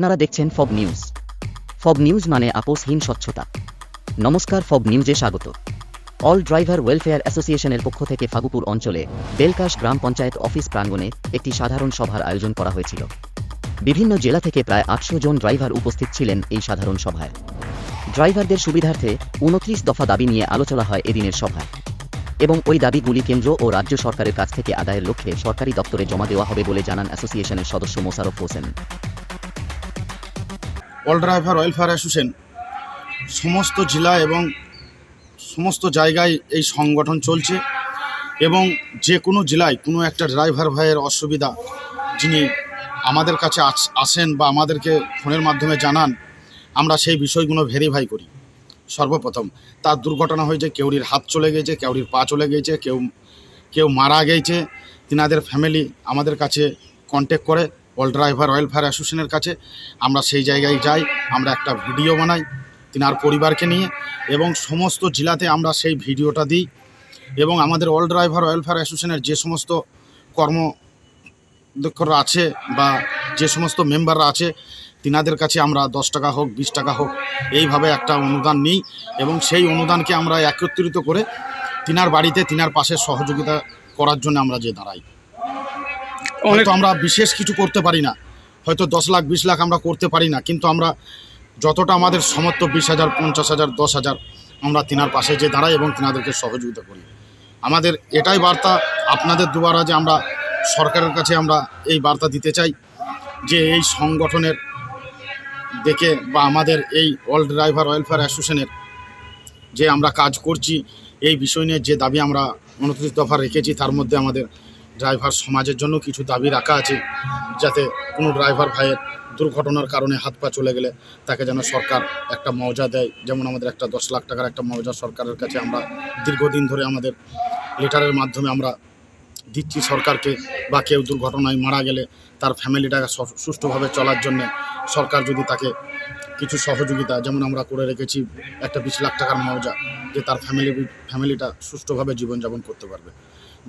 আপনারা দেখছেন ফব news. ফব news মানে আপোষহীন স্বচ্ছতা। নমস্কার, ফব নিউজে স্বাগত। অল ড্রাইভার ওয়েলফেয়ার অ্যাসোসিয়েশনের পক্ষ থেকে ফাগুপুর অঞ্চলে বেলকাশ গ্রাম পঞ্চায়েত অফিস প্রাঙ্গণে একটি সাধারণ সভার আয়োজন করা হয়েছিল। বিভিন্ন জেলা থেকে প্রায় আটশো জন ড্রাইভার উপস্থিত ছিলেন এই সাধারণ সভায়। ড্রাইভারদের সুবিধার্থে উনত্রিশ দফা দাবি নিয়ে আলোচনা হয় এদিনের সভায়। এবং ওই দাবিগুলি কেন্দ্র ও রাজ্য সরকারের কাছ থেকে আদায়ের লক্ষ্যে সরকারি দপ্তরে জমা দেওয়া হবে বলে জানান অ্যাসোসিয়েশনের সদস্য Mosharaf Hossain. All driver welfare association, সমস্ত জেলা এবং সমস্ত জায়গায় এই সংগঠন চলছে এবং যে কোনো জেলায় কোনো একটা ড্রাইভার ভাইয়ের অসুবিধা যিনি আমাদের কাছে আস- আসেন বা আমাদেরকে ফোনের মাধ্যমে জানান, আমরা সেই বিষয়গুলো ভেরিফাই করি। সর্বপ্রথম, তার দুর্ঘটনা হয়েছে, কেউরির হাত চলে গেছে, কেউরির পা চলে গেছে, কেউ কেউ মারা গেছে, তিনাদের ফ্যামিলি আমাদের কাছে কন্ট্যাক্ট করে। অল ড্রাইভার ওয়েলফেয়ার অ্যাসোসিয়েশনের কাছে আমরা সেই জায়গায় যাই, আমরা একটা ভিডিও বানাই তিনার পরিবারকে নিয়ে এবং সমস্ত জেলাতে আমরা সেই ভিডিওটা দিই এবং আমাদের অল ড্রাইভার ওয়েলফেয়ার অ্যাসোসিয়েশনের যে সমস্ত কর্ম দক্ষরা আছে বা যে সমস্ত মেম্বাররা আছে, তিনাদের কাছে আমরা দশ টাকা হোক, বিশ টাকা হোক, এইভাবে একটা অনুদান নিই এবং সেই অনুদানকে আমরা একত্রিত করে তিনার বাড়িতে, তিনার পাশে সহযোগিতা করার জন্য আমরা যে দাঁড়াই। হয়তো আমরা বিশেষ কিছু করতে পারি না। হয়তো দশ লাখ, বিশ লাখ আমরা করতে পারি না, কিন্তু আমরা যতটা আমাদের সমর্থ বিশ হাজার, পঞ্চাশ হাজার, দশ হাজার, আমরা তিনার পাশে যে দাঁড়াই এবং তিনাদেরকে সহযোগিতা করি। আমাদের এটাই বার্তা আপনাদের দুয়ারা যে আমরা সরকারের কাছে আমরা এই বার্তা দিতে চাই যে এই সংগঠনের দেখে বা আমাদের এই অল ড্রাইভার ওয়েলফেয়ার অ্যাসোসিয়েশনের যে আমরা কাজ করছি, এই বিষয় নিয়ে যে দাবি আমরা উনত্রিশ দফা রেখেছি, তার মধ্যে আমাদের ড্রাইভার সমাজের জন্য কিছু দাবি রাখা আছে যাতে কোনো ড্রাইভার ভাইয়ের দুর্ঘটনার কারণে হাত পা চলে গেলে তাকে যেন সরকার একটা মৌজা দেয়। যেমন আমাদের একটা দশ লাখ টাকার একটা মৌজা সরকারের কাছে আমরা দীর্ঘদিন ধরে আমাদের লেটারের মাধ্যমে আমরা দিচ্ছি সরকারকে বা কেউ দুর্ঘটনায় মারা গেলে তার ফ্যামিলিটাকে সুষ্ঠুভাবে চলার জন্যে সরকার যদি তাকে কিছু সহযোগিতা, যেমন আমরা করে রেখেছি একটা বিশ লাখ টাকার মৌজা যে তার ফ্যামিলি, ফ্যামিলিটা সুষ্ঠুভাবে জীবনযাপন করতে পারবে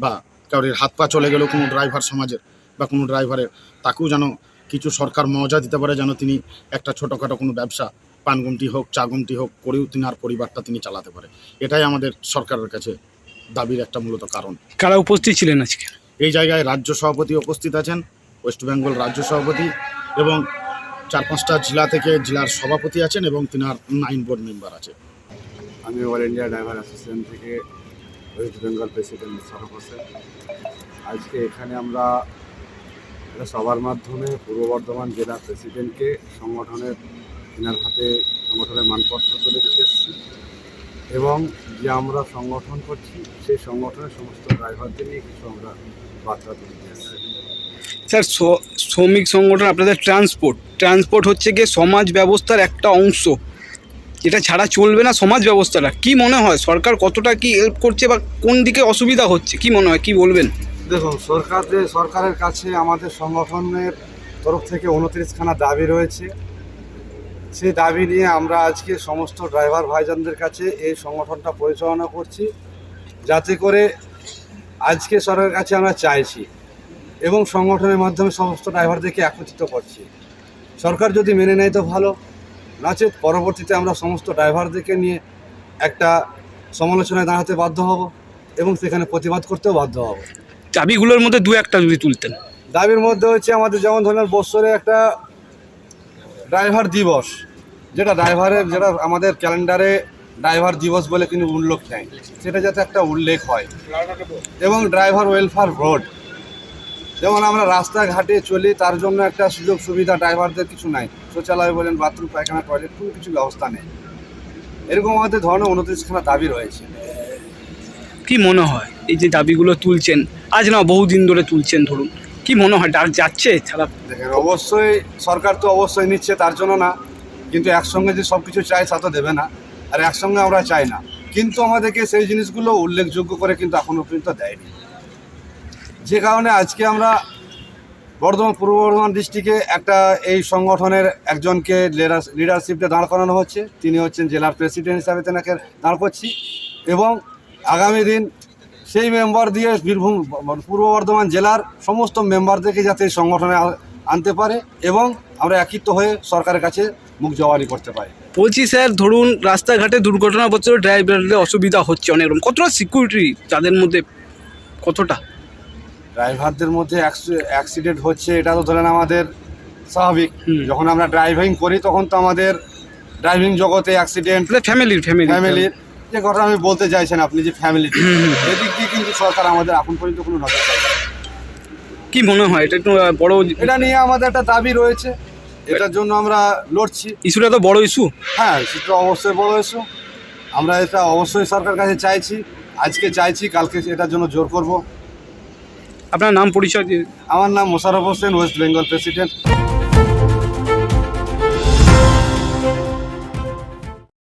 বা কারোর হাত পা চলে গেলেও কোনো ড্রাইভার সমাজের বা কোনো ড্রাইভারের তাকেও যেন কিছু সরকার মজা দিতে পারে যেন তিনি একটা ছোটোখাটো কোনো ব্যবসা পানগুমটি হোক চা গুমটি হোক করেও তিনি আর পরিবারটা তিনি চালাতে পারে। এটাই আমাদের সরকারের কাছে দাবির একটা মূলত কারণ। কারা উপস্থিত ছিলেন আজকে? এই জায়গায় রাজ্য সভাপতি উপস্থিত আছেন ওয়েস্ট বেঙ্গল রাজ্য সভাপতি এবং চার পাঁচটা জেলা থেকে জেলার সভাপতি আছেন এবং তিনার নাইন বোর্ড মেম্বার আছে আমি অল ইন্ডিয়া ড্রাইভার অ্যাসোসিয়েশন থেকে ওয়েস্ট বেঙ্গল প্রেসিডেন্ট সরফ হোসেন। আজকে এখানে আমরা সবার মাধ্যমে পূর্ব বর্ধমান জেলা প্রেসিডেন্টকে সংগঠনের তিনার হাতে সংগঠনের মানপত্র তুলে দিতে এসেছি এবং যে আমরা সংগঠন করছি, সেই সংগঠনের সমস্ত ড্রাইভারদের নিয়ে কিছু আমরা বার্তা তুলে দিয়ে এসেছি। স্যার, শ্রমিক সংগঠন, আপনাদের ট্রান্সপোর্ট। ট্রান্সপোর্ট হচ্ছে গিয়ে সমাজ ব্যবস্থার একটা অংশ। এটা ছাড়া চলবে না সমাজ ব্যবস্থাটা। কি মনে হয়? সরকার কতটা কি হেল্প করছে বা কোন দিকে অসুবিধা হচ্ছে? কি মনে হয়? কি বলবেন? দেখুন সরকারের সরকারের কাছে আমাদের সংগঠনের তরফ থেকে উনত্রিশখানা দাবি রয়েছে। সেই দাবি নিয়ে আমরা আজকে সমস্ত ড্রাইভার ভাইজানদের কাছে এই সংগঠনটা পরিচালনা করছি, যাতে করে আজকে সরকারের কাছে আমরা চাইছি এবং সংগঠনের মাধ্যমে সমস্ত ড্রাইভারদেরকে একত্রিত করছি। সরকার যদি মেনে নেয় তো ভালো। নচেত পরবর্তীতে আমরা সমস্ত ড্রাইভারদেরকে নিয়ে একটা সমালোচনায় দাঁড়াতে বাধ্য হব এবং সেখানে প্রতিবাদ করতেও বাধ্য হব। দাবিগুলোর মধ্যে দু একটা যদি তুলতেন। দাবির মধ্যে হচ্ছে আমাদের যেমন ধরনের বছরে একটা ড্রাইভার দিবস যেটা ড্রাইভারের যেটা আমাদের ক্যালেন্ডারে ড্রাইভার দিবস বলে তিনি উল্লেখ নেয় সেটা যাতে একটা উল্লেখ হয়। এবং ড্রাইভার ওয়েলফেয়ার বোর্ড যেমন আমরা রাস্তাঘাটে চলি তার জন্য একটা সুযোগ সুবিধা ড্রাইভারদের কিছু নাই। শৌচালয় বলেন বাথরুম পায়খানা টয়লেট কোনো কিছু ব্যবস্থা নেই। এরকম আমাদের ধরনের উনত্রিশখানা দাবি রয়েছে। কি মনে হয়? এই যে দাবিগুলো তুলছেন আজ না বহুদিন ধরে তুলছেন ধরুন। কি মনে হয় ডাক যাচ্ছে ছাড়া দেখেন অবশ্যই সরকার তো অবশ্যই নিচ্ছে তার জন্য না। কিন্তু একসঙ্গে যে সব কিছু চাই তা তো দেবে না। আর একসঙ্গে আমরা চাই না। কিন্তু আমাদেরকে সেই জিনিসগুলো উল্লেখযোগ্য করে কিন্তু এখনও পর্যন্ত দেয়নি। যে কারণে আজকে আমরা বর্ধমান, পূর্ব বর্ধমান ডিস্ট্রিক্টে একটা এই সংগঠনের একজনকে লিডারশিপে দাঁড় করানো হচ্ছে। তিনি হচ্ছেন জেলার প্রেসিডেন্ট হিসাবে তেনাকে দাঁড় করছি এবং আগামী দিন সেই মেম্বার দিয়ে বীরভূম, পূর্ব বর্ধমান জেলার সমস্ত মেম্বারদেরকে যাতে এই সংগঠনে আনতে পারে এবং আমরা একিত্ব হয়ে সরকারের কাছে মুখ জবানি করতে পারি। বলছি স্যার, ধরুন রাস্তাঘাটে দুর্ঘটনা বছর ড্রাইভারদের অসুবিধা হচ্ছে অনেক রকম। কতটা সিকিউরিটি তাদের মধ্যে? কতটা? ড্রাইভারদের মধ্যে অ্যাক্সিডেন্ট হচ্ছে এটা তো ধরেন আমাদের স্বাভাবিক। যখন আমরা ড্রাইভিং করি তখন তো আমাদের ড্রাইভিং জগতে অ্যাক্সিডেন্ট ফ্যামিলির ফ্যামিলি ফ্যামিলির যে ঘটনা আমি বলতে চাইছেন আপনি যে ফ্যামিলি এদিক দিয়ে কিন্তু সরকার আমাদের এখন পর্যন্ত কোনো নজর দেয়নি। কি মনে হয়? এটা একটু বড় এটা নিয়ে আমাদের একটা দাবি রয়েছে। এটার জন্য আমরা লড়ছি। ইস্যুটা তো বড় ইস্যু। হ্যাঁ সেটা অবশ্যই বড় ইস্যু। আমরা এটা অবশ্যই সরকার কাছে চাইছি। আজকে চাইছি কালকে এটার জন্য জোর করব। আপনার নাম পরিচয় আমার নাম মোশারফ হোসেন ওয়েস্ট বেঙ্গল প্রেসিডেন্ট